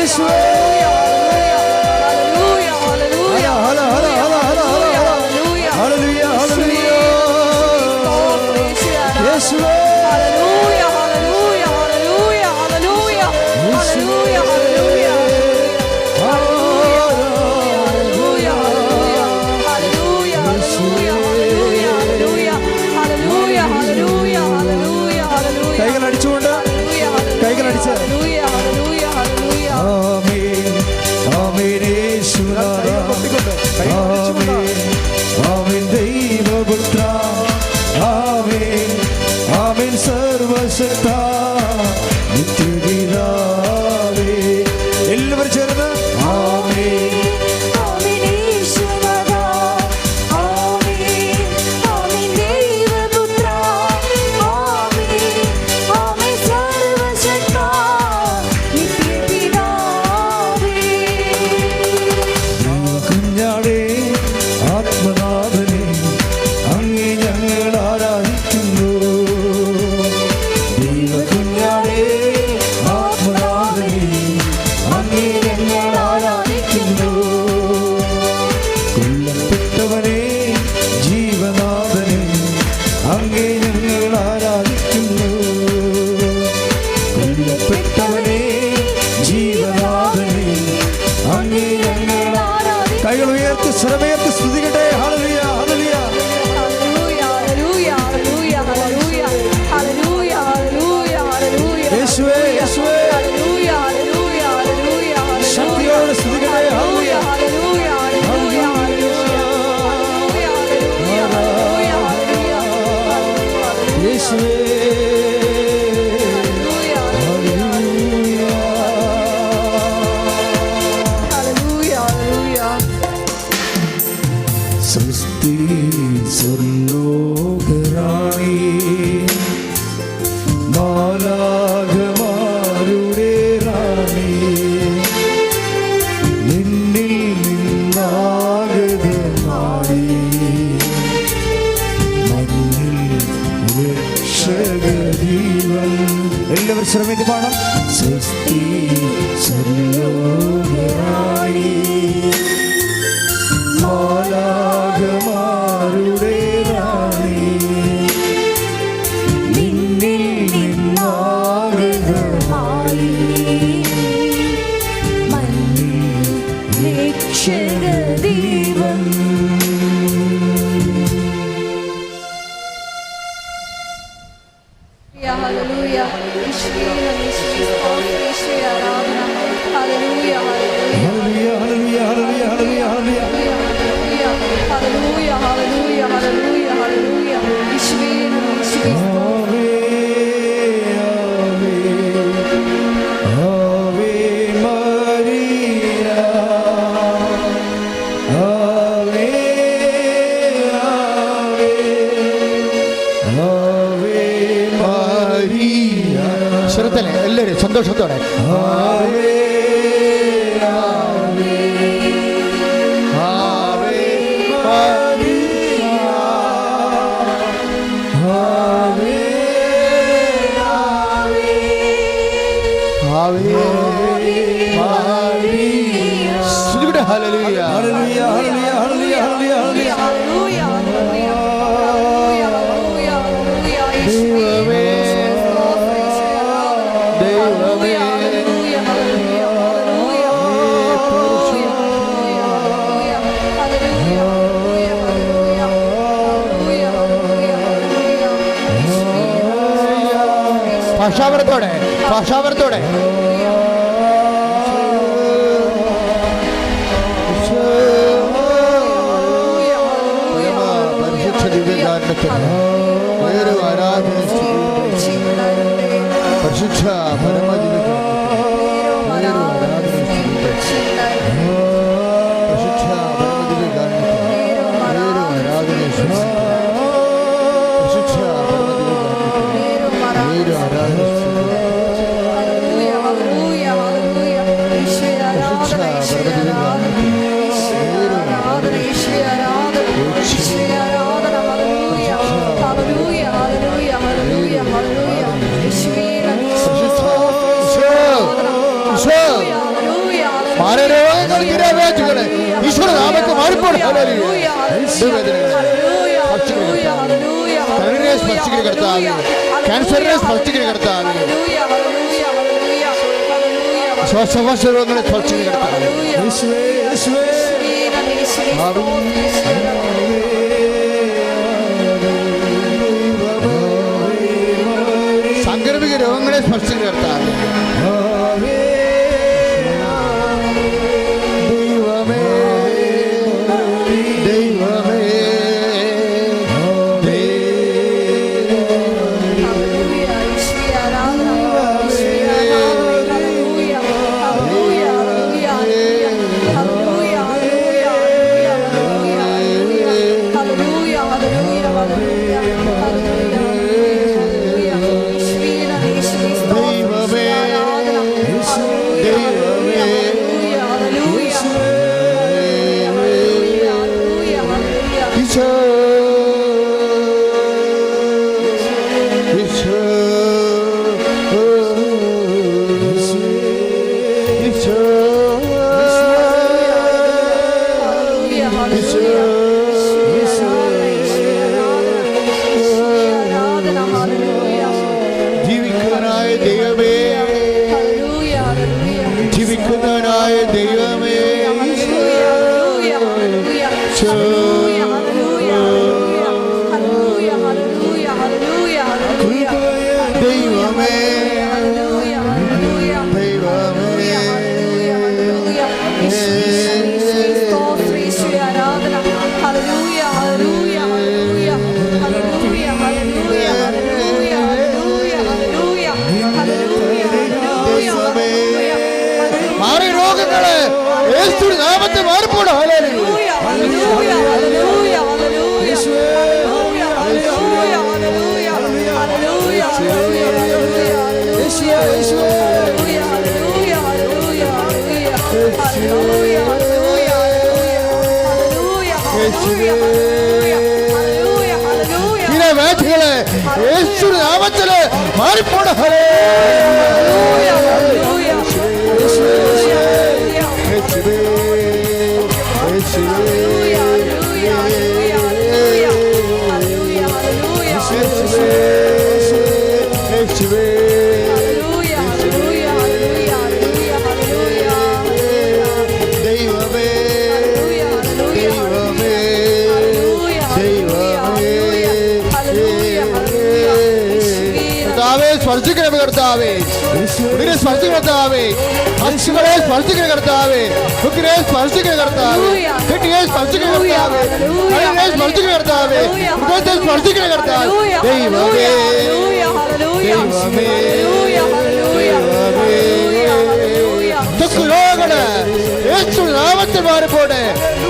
this way. Yeah. ഭാഷാപരത്തോടെ ഭാഷാപരത്തോടെ നടുവേദനകളെ സ്പർശിക്കുന്ന കർത്താവ് ക്യാൻസറിനെ സ്പർശിക്കുന്ന കർത്താവ് ശ്വാസവാസ രോഗങ്ങളെ സ്പർശിക്കുന്ന കർത്താവ് மாறிப்போட കർത്താവേ ഉടനെ സ്പർശിക്കണ കർത്താവേ അച്ഛകളെ സ്പർശിക്കണ കർത്താവേ ബുക്കിനെ സ്പർശിക്കണ കർത്താവേ കെട്ടിയെ സ്പർശിക്കണ കർത്താവേ കൈയെ സ്പർശിക്കണ കർത്താവേ ഹൃദയത്തെ സ്പർശിക്കണ കർത്താവേ ദൈവമേ ദൈവമേ രോഗണ യേശു നാമത്തിൽ മാറിപ്പോടെ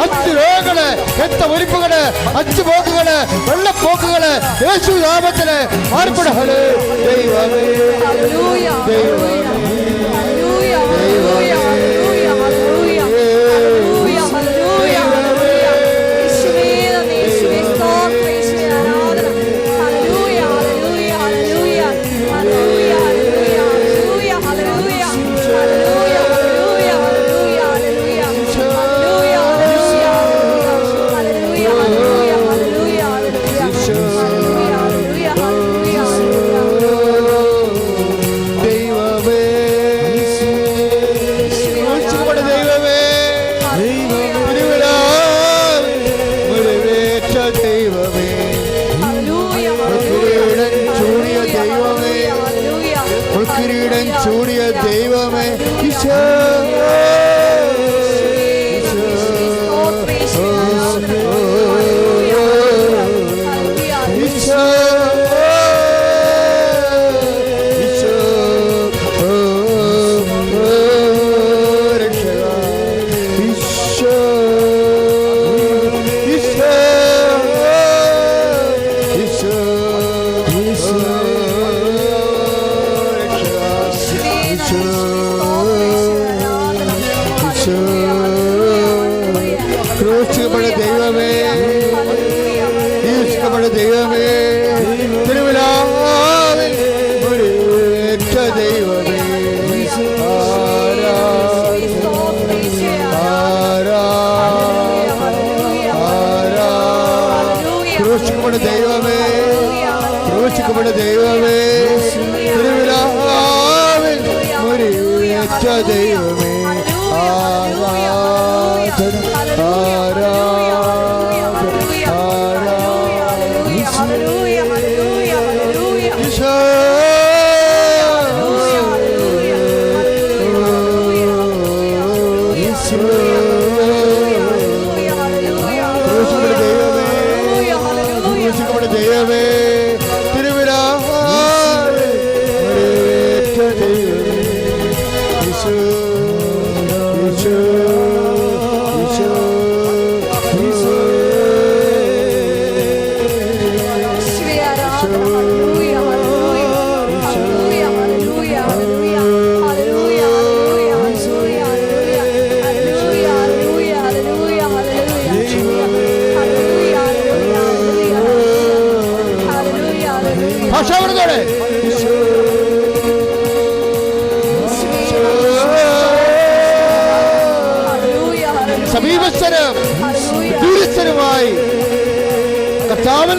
അഞ്ച് രോഗങ്ങള് എത്ത ഒലിപ്പുകള് അഞ്ച് പോക്കുകള് വെള്ളപ്പോക്കുകള് യേശു നാമത്തില് മാറിപ്പോടെ ദൈവമേ ദൈവമേ കിരീടൻ ചൂടിയ ദൈവമേ. കിരീടൻ ചൂടിയ ദൈവമേ. ഈശോ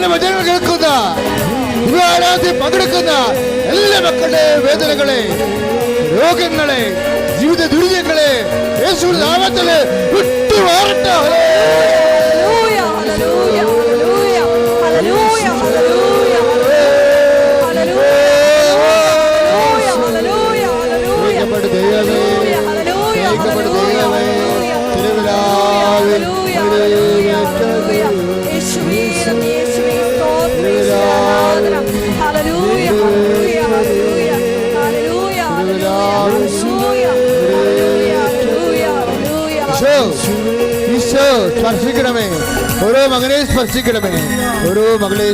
കർത്താവിന്റെ വചനങ്ങൾ കേൾക്കുന്ന ആരാധ്യം പങ്കെടുക്കുന്ന എല്ലാ മക്കളുടെ വേദനകളെ രോഗങ്ങളെ ജീവിത ദുരിതങ്ങളെ യേശു നാമത്തിൽ വിട്ടുമാറട്ടെ. സ്പർശിക്കണമേ ഓരോ മകളെ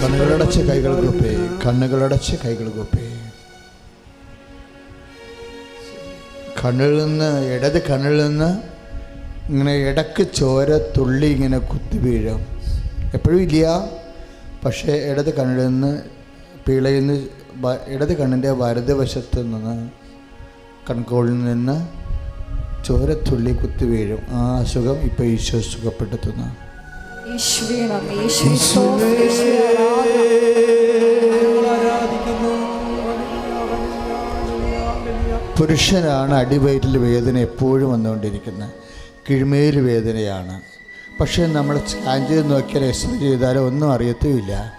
കണ്ണുകളടച്ച കൈകൾ കുപ്പേ കണ്ണുകളടച്ച കൈകൾ കുപ്പേ. കണ്ണിൽ നിന്ന് ഇടത് കണ്ണിൽ നിന്ന് ഇങ്ങനെ ഇടയ്ക്ക് ചോര തുള്ളി ഇങ്ങനെ കുത്തി വീഴും. എപ്പോഴും ഇല്ല പക്ഷേ ഇടത് കണ്ണിൽ നിന്ന് പിളയിന്ന് നിന്ന് ഇടത് കണ്ണിന്റെ വലതുവശത്ത് നിന്ന് കൺകോളിൽ നിന്ന് ചോരത്തുള്ളി തുള്ളി കുത്തി വീഴും. ആ അസുഖം ഇപ്പം ഈശോ സുഖപ്പെടുത്തുന്നു. പുരുഷനാണ് അടിവയറ്റിൽ വേദന എപ്പോഴും വന്നുകൊണ്ടിരിക്കുന്നത്. കിഴ്മേൽ വേദനയാണ്. പക്ഷേ നമ്മൾ സ്കാൻ ചെയ്ത് നോക്കിയാൽ എക്സ്റേ ചെയ്താലോ ഒന്നും അറിയത്തുമില്ല.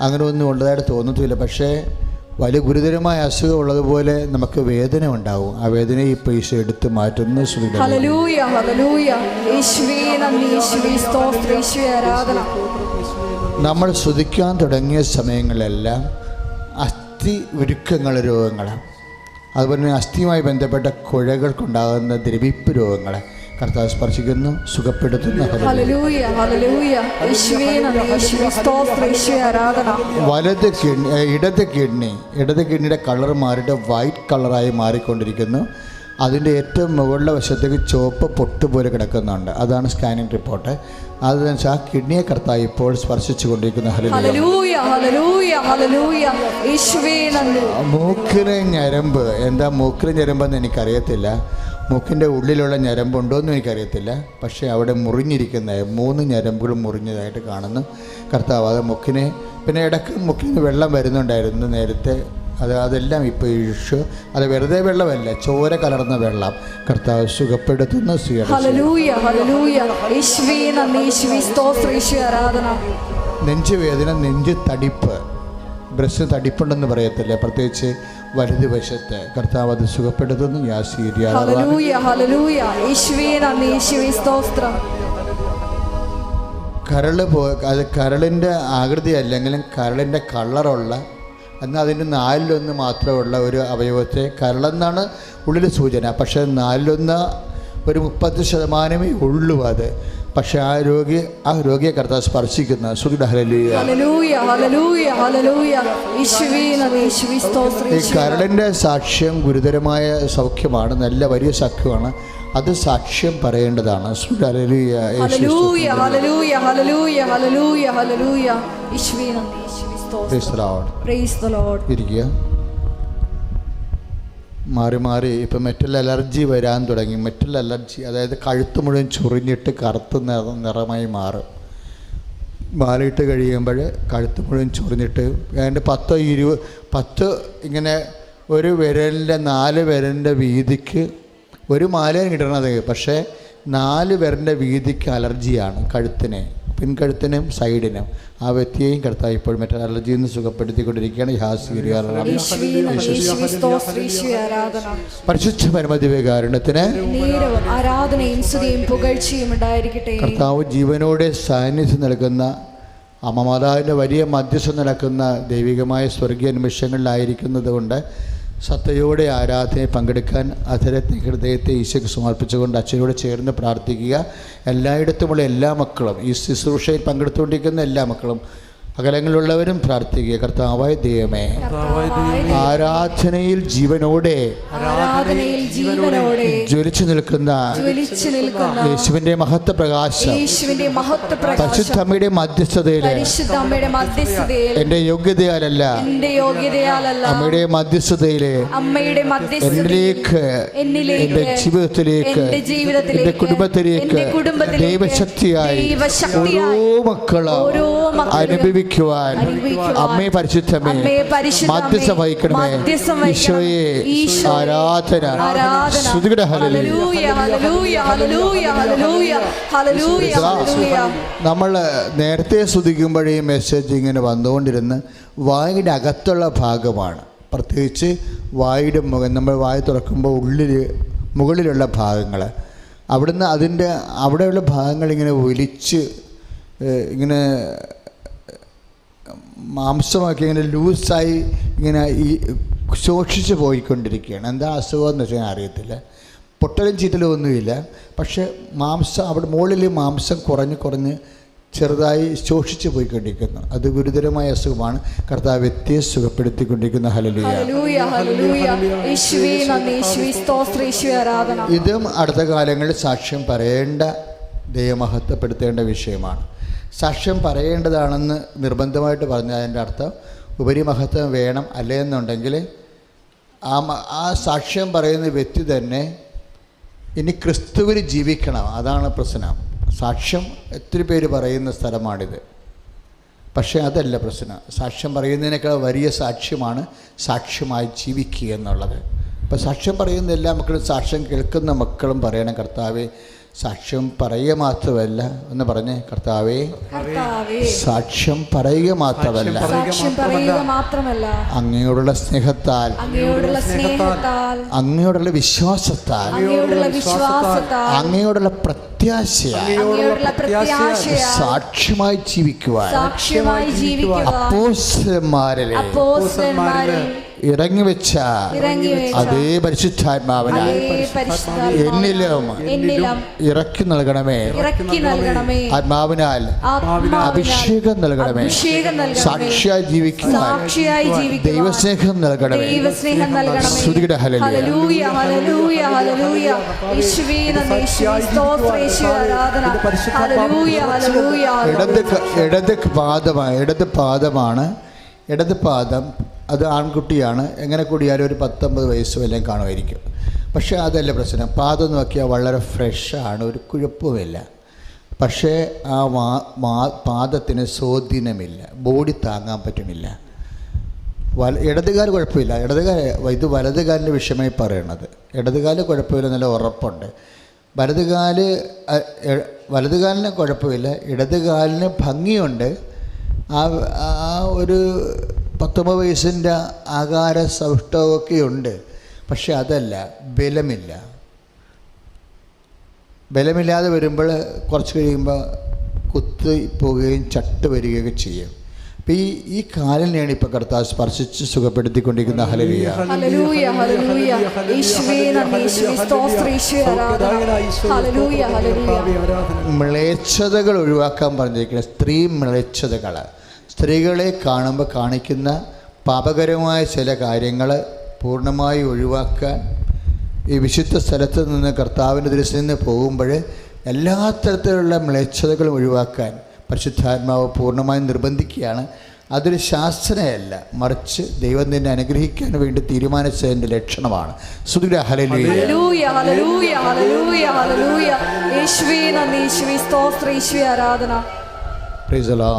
അങ്ങനെ ഒന്നും ഉള്ളതായിട്ട് തോന്നത്തുമില്ല. പക്ഷേ വലിയ ഗുരുതരമായ അസുഖം ഉള്ളതുപോലെ നമുക്ക് വേദന ഉണ്ടാവും. ആ വേദനയെ ഇപ്പോൾ ഈശോ എടുത്ത് മാറ്റുന്ന നമ്മൾ ശ്രുതിക്കാൻ തുടങ്ങിയ സമയങ്ങളിലെല്ലാം അസ്ഥി ഉരുക്കങ്ങൾ രോഗങ്ങൾ അതുപോലെ തന്നെ അസ്ഥിയുമായി ബന്ധപ്പെട്ട കുഴകൾക്കുണ്ടാകുന്ന ദ്രവിപ്പ് രോഗങ്ങളെ. കർത്താവ് സ്പർശിക്കുന്നു സുഖപ്പെടുത്തുന്നു. വലത് കിഡ്നി ഇടത് കിഡ്നി. ഇടത് കിഡ്നിയുടെ കളർ മാറിയിട്ട് വൈറ്റ് കളറായി മാറിക്കൊണ്ടിരിക്കുന്നു. അതിന്റെ ഏറ്റവും മുകളിലെ വശത്തേക്ക് ചുവപ്പ് പൊട്ടുപോലെ കിടക്കുന്നുണ്ട്. അതാണ് സ്കാനിങ് റിപ്പോർട്ട്. അതെന്നുവെച്ചാൽ ആ കിഡ്നിയെ കർത്താവ് ഇപ്പോൾ സ്പർശിച്ചു കൊണ്ടിരിക്കുന്ന. മൂക്കിലെ ഞരമ്പ് എന്താ മൂക്കിലെ ഞരമ്പെന്ന് എനിക്കറിയത്തില്ല. മൂക്കിന്റെ ഉള്ളിലുള്ള ഞരമ്പുണ്ടോ എന്നും എനിക്കറിയത്തില്ല. പക്ഷേ അവിടെ മുറിഞ്ഞിരിക്കുന്ന മൂന്ന് ഞരമ്പുകൾ മുറിഞ്ഞതായിട്ട് കാണുന്നു. കർത്താവ് അത് മുക്കിനെ പിന്നെ ഇടയ്ക്ക് മുക്കിൽ നിന്ന് വെള്ളം വരുന്നുണ്ടായിരുന്നു നേരത്തെ. അത് അതെല്ലാം ഇപ്പോൾ ഇഷു അത് വെറുതെ വെള്ളമല്ല ചോര കലർന്ന വെള്ളം. കർത്താവ് സുഖപ്പെടുത്തുന്ന നെഞ്ചുവേദന നെഞ്ചു തടിപ്പ്. ബ്രസ്റ്റ് തടിപ്പുണ്ടെന്ന് പറയത്തില്ല? പ്രത്യേകിച്ച് വലതുവശത്ത്. കർത്താവ് അത് സുഖപ്പെടുത്തുന്നു. ഞാൻ കരൾ പോ അത് കരളിന്റെ ആകൃതി അല്ലെങ്കിലും കരളിന്റെ കളറുള്ള എന്നാൽ അതിന്റെ നാലിലൊന്ന് മാത്രമുള്ള ഒരു അവയവത്തെ കരളെന്നാണ് ഉള്ളിൽ സൂചന. പക്ഷേ നാലിലൊന്ന് ഒരു മുപ്പത് ശതമാനമേ ഉള്ളൂ അത്. പക്ഷേ ആ രോഗി ആ രോഗിയെ കർത്താവ് സ്പർശിക്കുന്ന. ഈ യേശുവേ സാക്ഷ്യം ഗുരുതരമായ സൗഖ്യമാണ് നല്ല വലിയ സഖ്യമാണ്. അത് സാക്ഷ്യം പറയേണ്ടതാണ്. സുഖിത മാറി മാറി ഇപ്പം മെറ്റൽ അലർജി വരാൻ തുടങ്ങി. മെറ്റൽ അലർജി അതായത് കഴുത്ത് മുഴുവൻ ചൊറിഞ്ഞിട്ട് കറുത്ത നിറ നിറമായി മാറും. മാലയിട്ട് കഴിയുമ്പോൾ കഴുത്ത് മുഴുവൻ ചൊറിഞ്ഞിട്ട് അതിന്റെ പത്തോ ഇരുപത് പത്ത് ഇങ്ങനെ ഒരു വിരലിന്റെ നാല് വിരലിന്റെ വീതിക്ക് ഒരു മാലയാണ് കിട്ടണത് പക്ഷേ നാല് വിരലിന്റെ വീതിക്ക് അലർജിയാണ് കഴുത്തിന്. പിൻകഴുത്തിനും സൈഡിനും ആ വ്യക്തിയെയും കർത്താവ് ഇപ്പോൾ മറ്റേ അലർജിയിൽ നിന്ന് സുഖപ്പെടുത്തിക്കൊണ്ടിരിക്കുകയാണ്. പരിശുദ്ധ പരമദിവ്യകാരുണ്യത്തിന് നേരവും ആരാധനയും സ്തുതിയും പുകഴ്ചയും ഉണ്ടായിരിക്കട്ടെ. കർത്താവ് ജീവനോടെ സാന്നിധ്യം നൽകുന്ന അമ്മമാതാവിന്റെ വലിയ മധ്യസ്ഥം നടക്കുന്ന ദൈവികമായ സ്വർഗീയ നിമിഷങ്ങളിലായിരിക്കുന്നത് കൊണ്ട് സത്തയോടെ ആരാധനയിൽ പങ്കെടുക്കാൻ അധരത്തെ ഹൃദയത്തെ ഈശോയ്ക്ക് സമർപ്പിച്ചുകൊണ്ട് അച്ഛനോട് ചേർന്ന് പ്രാർത്ഥിക്കുക. എല്ലായിടത്തുമുള്ള എല്ലാ മക്കളും ഈ ശുശ്രൂഷയിൽ പങ്കെടുത്തുകൊണ്ടിരിക്കുന്ന എല്ലാ മക്കളും അകലങ്ങളിലുള്ളവരും പ്രാർത്ഥിക്കുക. കർത്താവായ ദൈവമേ ആരാധനയിൽ ജീവനോടെ ജ്വലിച്ചു നിൽക്കുന്ന യേശുവിന്റെ മഹത്വ പ്രകാശം പരിശുദ്ധമ്മയുടെ മധ്യസ്ഥതയിൽ എന്റെ യോഗ്യതയാലല്ല അമ്മയുടെ മധ്യസ്ഥതയിൽ എന്നിലേക്ക് എന്റെ ജീവിതത്തിലേക്ക് എന്റെ കുടുംബത്തിലേക്ക് ദൈവശക്തിയായി ദൈവശക്തിയായി ഓരോ മക്കളും ഓരോ മക്കളും അനുഭവിക്കുവാൻ അമ്മേ പരിശുദ്ധമേ മധ്യസ്ഥ വഹിക്കണമേ. ഈശോയെ ആരാധന. ശ്രുതിയുടെ നമ്മൾ നേരത്തെ സ്തുതിക്കുമ്പോഴേ മെസ്സേജ് ഇങ്ങനെ വന്നുകൊണ്ടിരുന്ന് വായുടെ അകത്തുള്ള ഭാഗമാണ്. പ്രത്യേകിച്ച് വായുടെ മുഖം നമ്മൾ വായ തുറക്കുമ്പോൾ ഉള്ളിൽ മുകളിലുള്ള ഭാഗങ്ങൾ അവിടുന്ന് അതിന്റെ അവിടെയുള്ള ഭാഗങ്ങൾ ഇങ്ങനെ ഒലിച്ച് ഇങ്ങനെ മാംസമൊക്കെ ഇങ്ങനെ ലൂസായി ഇങ്ങനെ ഈ ശോഷിച്ച് പോയിക്കൊണ്ടിരിക്കുകയാണ്. എന്താ അസുഖം എന്ന് വെച്ചാൽ അറിയത്തില്ല. പൊട്ടലും ചീറ്റലും ഒന്നുമില്ല. പക്ഷേ മാംസം അവിടെ മുകളിൽ മാംസം കുറഞ്ഞ് കുറഞ്ഞ് ചെറുതായി ശോഷിച്ച് പോയിക്കൊണ്ടിരിക്കുന്നു. അത് ഗുരുതരമായ അസുഖമാണ്. കർത്താവ് വ്യക്തിയെ സുഖപ്പെടുത്തിക്കൊണ്ടിരിക്കുന്ന. ഹലലിയ ഇതും അടുത്ത കാലങ്ങളിൽ സാക്ഷ്യം പറയേണ്ട ദൈവമഹത്വപ്പെടുത്തേണ്ട വിഷയമാണ്. സാക്ഷ്യം പറയേണ്ടതാണെന്ന് നിർബന്ധമായിട്ട് പറഞ്ഞതിന്റെ അർത്ഥം ഉപരിമഹത്വം വേണം അല്ലെന്നുണ്ടെങ്കിൽ ആ ആ സാക്ഷ്യം പറയുന്ന വ്യക്തി തന്നെ ഇനി ക്രിസ്തുവിൽ ജീവിക്കണം. അതാണ് പ്രശ്നം. സാക്ഷ്യം ഒത്തിരി പേര് പറയുന്ന സ്ഥലമാണിത്. പക്ഷേ അതല്ല പ്രശ്നം. സാക്ഷ്യം പറയുന്നതിനേക്കാൾ വലിയ സാക്ഷ്യമാണ് സാക്ഷ്യമായി ജീവിക്കുക എന്നുള്ളത്. അപ്പോൾ സാക്ഷ്യം പറയുന്ന എല്ലാ മക്കളും സാക്ഷ്യം കേൾക്കുന്ന മക്കളും പറയണം. കർത്താവേ സാക്ഷ്യം പറയുക മാത്രമല്ല എന്ന് പറഞ്ഞേ കർത്താവേ സാക്ഷ്യം പറയുക മാത്രമല്ല. അങ്ങയോടുള്ള സ്നേഹത്താൽ അങ്ങയോടുള്ള വിശ്വാസത്താൽ അങ്ങയോടുള്ള പ്രത്യാശയാൽ സാക്ഷ്യമായി ജീവിക്കുവാൻ സാക്ഷ്യമായി ഇറങ്ങിവെച്ച ഇറങ്ങിവെച്ച അതേ പരിശുദ്ധാത്മാവിനാൽ എന്നിലും ഇറക്കി നൽകണമേ. ആത്മാവിനാൽ അഭിഷേകം നൽകണമേ. സാക്ഷിയായി ജീവിക്കുവാൻ സാക്ഷിയായി ജീവിക്കുക ദൈവസ്നേഹം നൽകണമേ. ശ്രുതിയുടെ ഇടത് ഇടത് പാദമാണ്. ഇടത് പാദമാണ്. ഇടത് പാദം അത് ആൺകുട്ടിയാണ്. എങ്ങനെ കൂടിയാലും ഒരു പത്തൊമ്പത് വയസ്സ് വല്ലതും കാണുമായിരിക്കും. പക്ഷേ അതല്ല പ്രശ്നം. പാദം നോക്കിയാൽ വളരെ ഫ്രഷാണ് ഒരു കുഴപ്പമില്ല പക്ഷേ ആ മാ മാ പാദത്തിന് സ്വാധീനമില്ല. ബോഡി താങ്ങാൻ പറ്റുന്നില്ല. വല ഇടതുകാൽ കുഴപ്പമില്ല. ഇടതുകാൽ ഇത് വലതുകാലിന്റെ വിഷയമായി പറയണത്. ഇടതുകാൽ കുഴപ്പമില്ല നല്ല ഉറപ്പുണ്ട്. വലതുകാൽ വലതുകാലിന് കുഴപ്പമില്ല. ഇടതുകാലിന് ഭംഗിയുണ്ട്. ആ ആ ഒരു പത്തൊമ്പത് വയസ്സിന്റെ ആകാര സൗഷ്ടവമൊക്കെ ഉണ്ട് പക്ഷെ അതല്ല ബലമില്ല. ബലമില്ലാതെ വരുമ്പോൾ കുറച്ച് കഴിയുമ്പോൾ കുത്തി പോവുകയും ചട്ട് വരികയൊക്കെ ചെയ്യും. അപ്പം ഈ ഈ കാലിനെയാണ് ഇപ്പോൾ കർത്താവ് സ്പർശിച്ച് സുഖപ്പെടുത്തിക്കൊണ്ടിരിക്കുന്ന ഹലലിയ മ്ലേച്ഛതകൾ ഒഴിവാക്കാൻ പറഞ്ഞിരിക്കുന്നത് സ്ത്രീ മ്ലേച്ഛതകൾ സ്ത്രീകളെ കാണുമ്പോൾ കാണിക്കുന്ന പാപകരമായ ചില കാര്യങ്ങൾ പൂർണമായി ഒഴിവാക്കാൻ ഈ വിശുദ്ധ സ്ഥലത്ത് നിന്ന് കർത്താവിന്റെ ദൃശ്യം നിന്ന് പോകുമ്പോൾ എല്ലാ തരത്തിലുള്ള മ്ലേച്ഛതകളും ഒഴിവാക്കാൻ പരിശുദ്ധാത്മാവ് പൂർണമായും നിർബന്ധിക്കുകയാണ്. അതൊരു ശാസ്ത്രയല്ല മറിച്ച് ദൈവം തന്നെ അനുഗ്രഹിക്കാൻ വേണ്ടി തീരുമാനിച്ചതിന്റെ ലക്ഷണമാണ്. ആരാധന. ప్రైజ్ అలా